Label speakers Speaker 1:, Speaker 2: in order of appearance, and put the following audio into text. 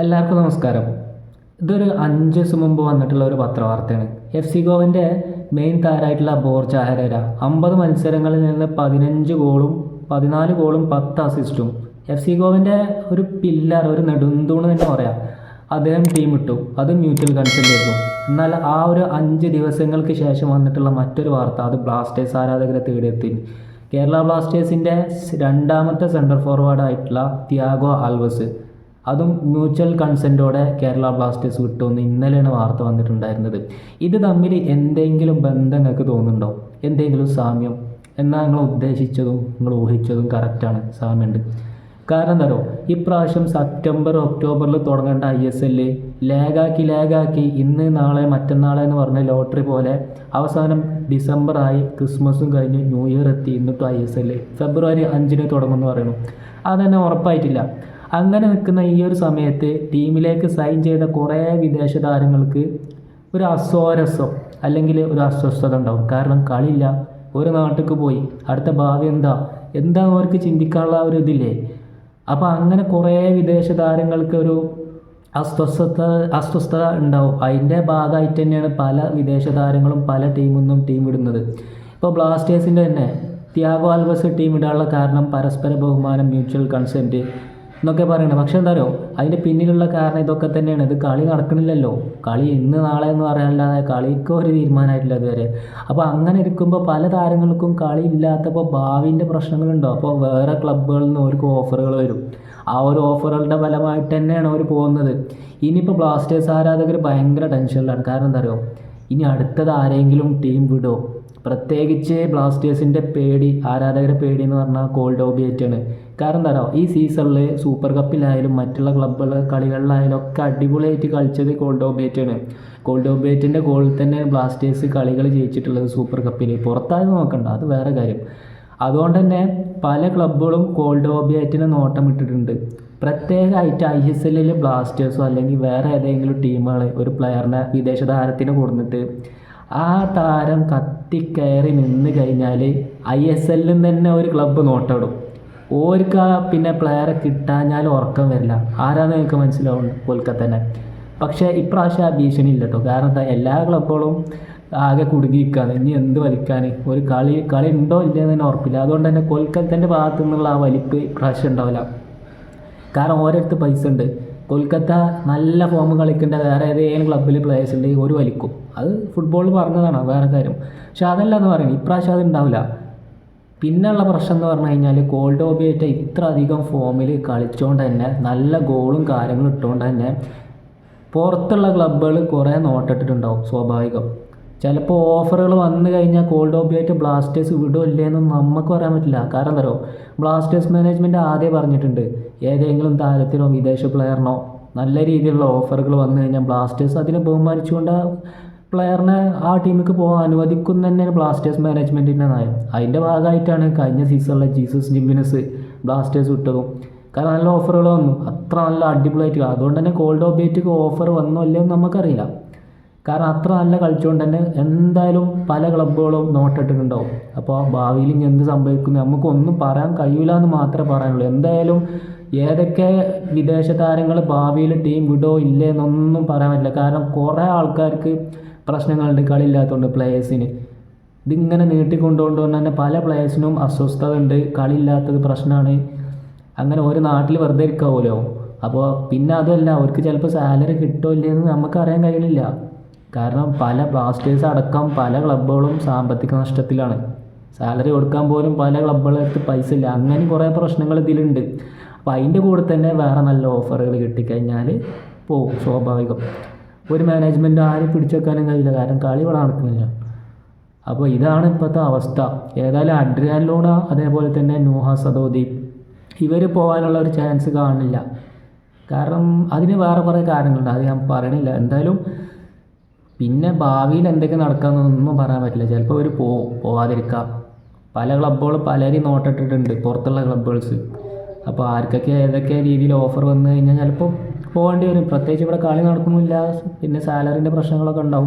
Speaker 1: എല്ലാവർക്കും നമസ്കാരം. ഇതൊരു അഞ്ച് ദിവസം മുമ്പ് വന്നിട്ടുള്ള ഒരു പത്രവാർത്തയാണ്. എഫ് സി ഗോവിന്റെ മെയിൻ താരമായിട്ടുള്ള ബോർജ ഹെരേര അമ്പത് മത്സരങ്ങളിൽ നിന്ന് പതിനഞ്ച് ഗോളും പതിനാല് ഗോളും പത്ത് അസിസ്റ്റും എഫ് സി ഗോവിന്റെ ഒരു പില്ലർ ഒരു നെടുന്തൂണ് തന്നെ പറയാം. അദ്ദേഹം ടീം ഇട്ടു. അത് മ്യൂച്വൽ കൺസെന്റ് എന്നാൽ ആ ഒരു അഞ്ച് ദിവസങ്ങൾക്ക് ശേഷം വന്നിട്ടുള്ള മറ്റൊരു വാർത്ത അത് ബ്ലാസ്റ്റേഴ്സ് ആരാധകരെ തേടിയെത്തി. കേരള ബ്ലാസ്റ്റേഴ്സിന്റെ രണ്ടാമത്തെ സെന്റർ ഫോർവേഡായിട്ടുള്ള തിയാഗോ ആൽവസ്. അതും മ്യൂച്വൽ കൺസെന്റോടെ കേരള ബ്ലാസ്റ്റേഴ്സ് വിട്ടുമെന്ന് ഇന്നലെയാണ് വാർത്ത വന്നിട്ടുണ്ടായിരുന്നത്. ഇത് തമ്മിൽ എന്തെങ്കിലും ബന്ധം നിങ്ങൾക്ക് തോന്നുന്നുണ്ടോ? എന്തെങ്കിലും സാമ്യം? എന്നാൽ നിങ്ങൾ ഉദ്ദേശിച്ചതും നിങ്ങൾ ഊഹിച്ചതും കറക്റ്റാണ് സാമ്യമുണ്ട്. കാരണം എന്താ പറയുക ഇപ്രാവശ്യം സെപ്റ്റംബർ ഒക്ടോബറിൽ തുടങ്ങേണ്ട ഐ എസ് എല്ല് ലാഗാക്കി ലാഗാക്കി ഇന്ന് നാളെ മറ്റന്നാളെ എന്ന് പറഞ്ഞ ലോട്ടറി പോലെ അവസാനം ഡിസംബറായി ക്രിസ്മസും കഴിഞ്ഞ് ന്യൂ ഇയർ എത്തി. എന്നിട്ടും ഐ എസ് എല്ല് ഫെബ്രുവരി അഞ്ചിന് തുടങ്ങുമെന്ന് പറയുന്നു. അതന്നെ ഉറപ്പായിട്ടില്ല. അങ്ങനെ നിൽക്കുന്ന ഈ ഒരു സമയത്ത് ടീമിലേക്ക് സൈൻ ചെയ്ത കുറേ വിദേശ താരങ്ങൾക്ക് ഒരു അസ്വാരസ്വം അല്ലെങ്കിൽ ഒരു അസ്വസ്ഥത ഉണ്ടാവും. കാരണം കളിയില്ല. ഒരു നാട്ടിലേക്ക് പോയി. അടുത്ത ഭാവി എന്താ? എന്താ അവർക്ക് ചിന്തിക്കാനുള്ള ഒരു ഇതില്ലേ? അപ്പോൾ അങ്ങനെ കുറേ വിദേശ താരങ്ങൾക്ക് ഒരു അസ്വസ്ഥത അസ്വസ്ഥത ഉണ്ടാവും. അതിന്റെ ഭാഗമായിട്ട് തന്നെയാണ് പല വിദേശ താരങ്ങളും പല ടീമിൽ നിന്നും ടീം ഇടുന്നത്. ഇപ്പോൾ ബ്ലാസ്റ്റേഴ്സിന്റെ തന്നെ. ത്യാഗോ ആൽവസ് ടീം ഇടാനുള്ള കാരണം പരസ്പര ബഹുമാനം മ്യൂച്വൽ കൺസെന്റ് എന്നൊക്കെ പറയുന്നത് പക്ഷെ എന്താ പറയുക അതിന്റെ പിന്നിലുള്ള കാരണം ഇതൊക്കെ തന്നെയാണ്. ഇത് കളി നടക്കണില്ലല്ലോ. കളി ഇന്ന് നാളെ എന്ന് പറയാനല്ലാതെ കളിക്ക് ഒരു തീരുമാനമായിട്ടില്ല ഇതുവരെ. അപ്പോൾ അങ്ങനെ ഇരിക്കുമ്പോൾ പല താരങ്ങൾക്കും കളി ഇല്ലാത്തപ്പോൾ ഭാവിന്റെ പ്രശ്നങ്ങളുണ്ടോ? അപ്പോൾ വേറെ ക്ലബ്ബുകളിൽ നിന്ന് അവർക്ക് ഓഫറുകൾ വരും. ആ ഒരു ഓഫറുകളുടെ ഫലമായിട്ട് തന്നെയാണ് അവർ പോകുന്നത്. ഇനിയിപ്പോൾ ബ്ലാസ്റ്റേഴ്സ് ആരാധകർ ഭയങ്കര ടെൻഷനിലാണ് കാരണം എന്താ പറയുക ഇനി അടുത്തത് ആരെങ്കിലും ടീം വിടോ? പ്രത്യേകിച്ച് ബ്ലാസ്റ്റേഴ്സിന്റെ പേടി ആരാധകരെ പേടി എന്ന് പറഞ്ഞാൽ കോൾഡ് ഓബിയേറ്റാണ് കാരണം എന്താ പറയുക ഈ സീസണിൽ സൂപ്പർ കപ്പിലായാലും മറ്റുള്ള ക്ലബ്ബുകൾ കളികളിലായാലും ഒക്കെ അടിപൊളിയായിട്ട് കളിച്ചത് കോൾഡ് കോൾഡോബേറ്റിന്റെ ഗോളിൽ തന്നെ ബ്ലാസ്റ്റേഴ്സ് കളികൾ ജയിച്ചിട്ടുള്ളത് സൂപ്പർ കപ്പിൽ പുറത്തായത് നോക്കണ്ട അത് വേറെ കാര്യം. അതുകൊണ്ട് തന്നെ പല ക്ലബ്ബുകളും കോൾഡ് ഓബിയേറ്റിനെ നോട്ടം ഇട്ടിട്ടുണ്ട് പ്രത്യേകമായിട്ട് ഐ എസ് എല്ലിൽ ബ്ലാസ്റ്റേഴ്സോ അല്ലെങ്കിൽ വേറെ ഏതെങ്കിലും ടീമുകൾ ഒരു പ്ലെയറിനെ വിദേശ താരത്തിന് കൊടുത്തിട്ട് ആ താരം കത്തിക്കയറി നിന്ന് കഴിഞ്ഞാൽ ഐ എസ് എല്ലിൽ തന്നെ ഒരു ക്ലബ്ബ് നോട്ടിടും ഓർക്ക് ആ പിന്നെ പ്ലെയറെ കിട്ടാഞ്ഞാൽ ഉറക്കം വരില്ല. ആരാന്ന് എനിക്ക് മനസ്സിലാവും കൊൽക്കത്തനെ. പക്ഷേ ഇപ്രാവശ്യം ആ ഭീഷണി ഇല്ല കേട്ടോ കാരണം എന്താ? എല്ലാ ക്ലബുകളും ആകെ കുടുങ്ങിയിരിക്കുകയാണ് ഇനി എന്ത് വലിക്കാൻ ഒരു കളി കളി ഉണ്ടോ ഇല്ലയോ എന്ന് തന്നെ ഉറപ്പില്ല. അതുകൊണ്ട് തന്നെ കൊൽക്കത്തന്റെ ഭാഗത്തു നിന്നുള്ള ആ വലിപ്പ് ഇപ്രാവശ്യം ഉണ്ടാവില്ല. കാരണം ഓരോരുത്തർ പൈസ ഉണ്ട്. കൊൽക്കത്ത നല്ല ഫോം കളിക്കേണ്ട വേറെ ഏതെങ്കിലും ക്ലബ്ബിൽ പ്ലേയേഴ്സ് ഉണ്ട് ഒരു വലിക്കും. അത് ഫുട്ബോൾ പറഞ്ഞതാണ്. വേറെ കാര്യം. പക്ഷെ അതല്ല എന്ന് പറയുന്നത്. ഇപ്രാവശ്യം അത് ഉണ്ടാവില്ല. പിന്നെയുള്ള പ്രശ്നം എന്ന് പറഞ്ഞു കഴിഞ്ഞാൽ കോൾഡ് ഓബിയേറ്റ ഇത്ര അധികം ഫോമിൽ കളിച്ചുകൊണ്ട് തന്നെ നല്ല ഗോളും കാര്യങ്ങളും ഇട്ടുകൊണ്ട് തന്നെ പുറത്തുള്ള ക്ലബ്ബുകൾ കുറേ നോട്ടിട്ടിട്ടുണ്ടാവും സ്വാഭാവികം. ചിലപ്പോൾ ഓഫറുകൾ വന്നു കഴിഞ്ഞാൽ കോൾഡ് ഓബിയായിട്ട് ബ്ലാസ്റ്റേഴ്സ് വിടോ ഇല്ലേന്നും നമുക്ക് പറയാൻ പറ്റില്ല. കാരണം എന്താ ബ്ലാസ്റ്റേഴ്സ് മാനേജ്മെന്റ് ആദ്യം പറഞ്ഞിട്ടുണ്ട് ഏതെങ്കിലും താരത്തിനോ വിദേശ പ്ലെയറിനോ നല്ല രീതിയിലുള്ള ഓഫറുകൾ വന്നു കഴിഞ്ഞാൽ ബ്ലാസ്റ്റേഴ്സ് അതിനെ ബഹുമാനിച്ചുകൊണ്ട് പ്ലെയറിനെ ആ ടീമിലേക്ക് പോകാൻ അനുവദിക്കുന്ന തന്നെയാണ് ബ്ലാസ്റ്റേഴ്സ് മാനേജ്മെന്റിന്റെ നയം. അതിന്റെ ഭാഗമായിട്ടാണ് കഴിഞ്ഞ സീസണിലെ ജീസസ് ജിമ്മിനസ് ബ്ലാസ്റ്റേഴ്സ് വിട്ടതും. കാരണം നല്ല ഓഫറുകൾ വന്നു. അത്ര നല്ല അടിപൊളിയായിട്ട്. അതുകൊണ്ട് തന്നെ കോൾഡ് ഓബിയേറ്റ് ഓഫർ വന്നോ ഇല്ലയോ നമുക്കറിയില്ല. കാരണം അത്ര നല്ല കളിച്ചുകൊണ്ട് തന്നെ എന്തായാലും പല ക്ലബ്ബുകളും നോട്ടിട്ടുണ്ടാവും അപ്പോൾ ഭാവിയിൽ ഇനി എന്ത് സംഭവിക്കുന്നു നമുക്കൊന്നും പറയാൻ കഴിയില്ല എന്ന് മാത്രമേ പറയാനുള്ളൂ. എന്തായാലും ഏതൊക്കെ വിദേശ താരങ്ങൾ ഭാവിയിൽ ടീം വിടോ ഇല്ലേ എന്നൊന്നും പറയാൻ പറ്റില്ല. കാരണം കുറേ ആൾക്കാർക്ക് പ്രശ്നങ്ങളുണ്ട് കളിയില്ലാത്തതുകൊണ്ട് പ്ലേയേഴ്സിന് ഇതിങ്ങനെ നീട്ടിക്കൊണ്ടുകൊണ്ട് തന്നെ പല പ്ലേയേഴ്സിനും അസ്വസ്ഥത ഉണ്ട് കളിയില്ലാത്തത് പ്രശ്നമാണ് അങ്ങനെ ഒരു നാട്ടിൽ വെറുതെ ഇരിക്കാവുമല്ലോ അപ്പോൾ പിന്നെ അതുമല്ല അവർക്ക് ചിലപ്പോൾ സാലറി കിട്ടോ ഇല്ലയെന്ന് നമുക്ക് അറിയാൻ കഴിയുന്നില്ല. കാരണം പല ബ്ലാസ്റ്റേഴ്സ് അടക്കം പല ക്ലബ്ബുകളും സാമ്പത്തിക നഷ്ടത്തിലാണ്. സാലറി കൊടുക്കാൻ പോലും പല ക്ലബ്ബുകളെടുത്ത് പൈസ ഇല്ല. അങ്ങനെ കുറേ പ്രശ്നങ്ങൾ ഇതിലുണ്ട്. അപ്പോൾ അതിന്റെ കൂടെ തന്നെ വേറെ നല്ല ഓഫറുകൾ കിട്ടിക്കഴിഞ്ഞാൽ പോവും സ്വാഭാവികം. ഒരു മാനേജ്മെന്റ് ആരും പിടിച്ചെക്കാനും കഴിയില്ല. കാരണം കളി ഇവിടെ നടക്കുന്നില്ല. അപ്പോൾ ഇതാണ് ഇപ്പോഴത്തെ അവസ്ഥ. ഏതായാലും അഡ്രിയാൻ ലൂണ അതേപോലെ തന്നെ നൂഹ സദോദി ഇവർ പോകാനുള്ള ഒരു ചാൻസ് കാണില്ല. കാരണം അതിന് വേറെ കുറേ കാര്യങ്ങളുണ്ട്. അത് ഞാൻ പറയണില്ല. എന്തായാലും പിന്നെ ഭാവിയിൽ എന്തൊക്കെ നടക്കാമെന്നൊന്നും പറയാൻ പറ്റില്ല. ചിലപ്പോൾ അവർ പോവും. പോവാതിരിക്കാം. പല ക്ലബ്ബുകളും പലരെയും നോട്ടിട്ടിട്ടുണ്ട്. പുറത്തുള്ള ക്ലബ്ബുകൾസ് അപ്പോൾ ആർക്കൊക്കെ ഏതൊക്കെ രീതിയിൽ ഓഫർ വന്നു കഴിഞ്ഞാൽ ചിലപ്പോൾ പോകേണ്ടി വരും. പ്രത്യേകിച്ച് ഇവിടെ കളി നടക്കുന്നില്ല. പിന്നെ സാലറിന്റെ പ്രശ്നങ്ങളൊക്കെ ഉണ്ടാവും.